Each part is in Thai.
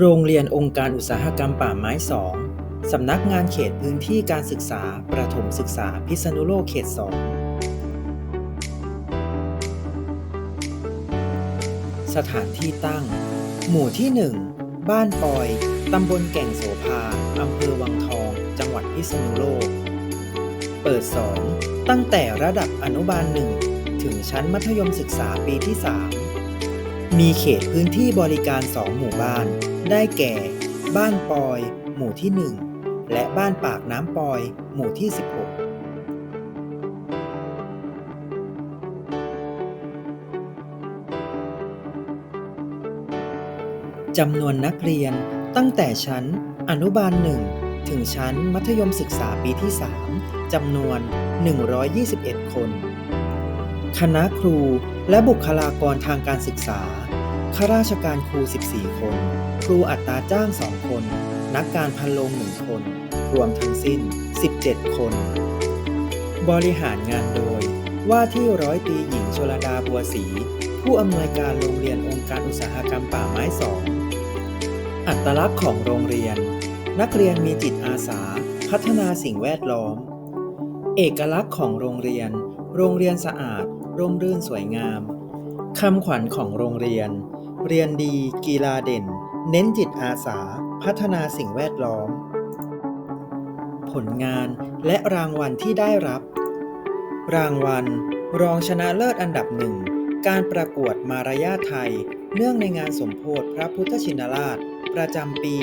โรงเรียนองค์การอุตสาหกรรมป่าไม้2สำนักงานเขตพื้นที่การศึกษา ประถมศึกษาพิษณุโลกเขต2สถานที่ตั้ง หมู่ที่ 1 บ้านปอย ตำบลแก่งโสภา อำเภอวังทอง จังหวัดพิษณุโลก เปิดสอนตั้งแต่ระดับอนุบาล1ถึงชั้นมัธยมศึกษาปีที่ 3 มีเขตพื้นที่บริการ 2 หมู่บ้าน ได้แก่ บ้านปอย หมู่ที่ 1 และบ้านปากน้ำปอย หมู่ที่ 16จำนวนนักเรียนตั้งแต่ชั้นอนุบาล 1 ถึงชั้นมัธยมศึกษาปีที่ 3 จำนวน 121 คน คณะครู และบุคลากรทางการศึกษา ข้าราชการครู 14 คน ครูอัตราจ้าง 2 คน นักการพันโรง1คน รวมทั้งสิ้น 17 คน บริหารงานโดย ว่าที่ร้อยตีหญิงชลดาบัวศรีผู้อำนวยการโรงเรียนองค์การอุตสาหกรรมป่าไม้สอง อัตลักษณ์ของโรงเรียน นักเรียนมีจิตอาสา พัฒนาสิ่งแวดล้อม เอกลักษณ์ของโรงเรียน โรงเรียนสะอาด ร่มรื่นสวยงามคำขวัญของโรงเรียน เรียนดี กีฬาเด่น เน้นจิตอาสา พัฒนาสิ่งแวดล้อม ผลงานและรางวัลที่ได้รับ รางวัล รองชนะเลิศอันดับหนึ่ง การประกวดมารยาทไทย เนื่องในงานสมโพธิพระพุทธชินราช ประจำปี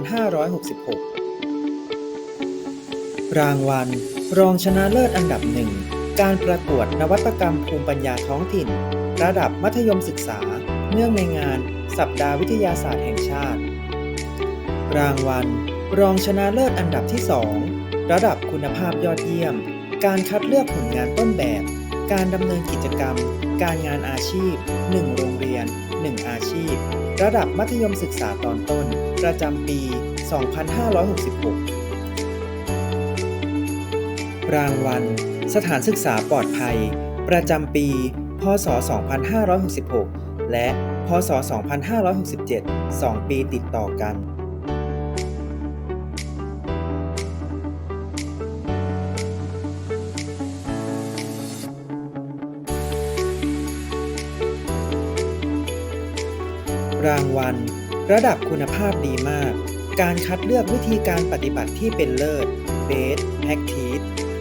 2566 รางวัล รองชนะเลิศอันดับหนึ่ง การประกวดนวัตกรรมภูมิปัญญาท้องถิ่น ระดับมัธยมศึกษา เนื่องในงาน สัปดาห์วิทยาศาสตร์แห่งชาติ รางวัล รองชนะเลิศอันดับที่ 2 ระดับคุณภาพยอดเยี่ยม การคัดเลือกผลงานต้นแบบ การดำเนินกิจกรรม การงานอาชีพ 1 โรงเรียน 1 อาชีพ ระดับมัธยมศึกษาตอนต้น ประจำปี 2566 รางวัล สถานศึกษาปลอดภัย ประจำปี พศ 2566 และพศ 2567 2 ปีติดต่อกันรางวัล ระดับคุณภาพดีมาก การคัดเลือกวิธีการปฏิบัติที่เป็นเลิศ Best Practice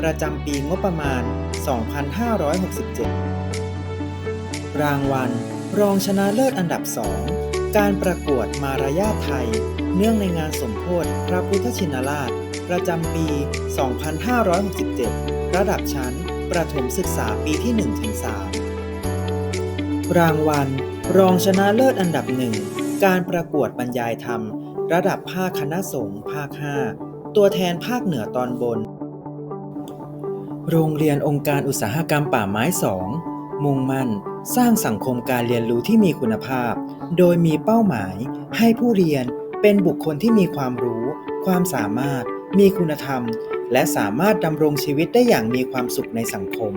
ประจำปีงบประมาณ 2567 รางวัล รองชนะเลิศอันดับ 2 การประกวดมารยาทไทย เนื่องในงานสมโพธิพระพุทธชินราช ประจำปี 2567 ระดับชั้น ประถมศึกษาปีที่ 1-3 รางวัล รองชนะเลิศอันดับหนึ่งการประกวดบรรยายธรรม ระดับภาคคณะสงฆ์ภาค 5 ตัวแทนภาคเหนือตอนบน โรงเรียนองค์การอุตสาหกรรมป่าไม้2มุ่งมั่น สร้างสังคมการเรียนรู้ที่มีคุณภาพ โดยมีเป้าหมาย ให้ผู้เรียนเป็นบุคคลที่มีความรู้ ความสามารถ มีคุณธรรม และสามารถดำรงชีวิตได้อย่างมีความสุขในสังคม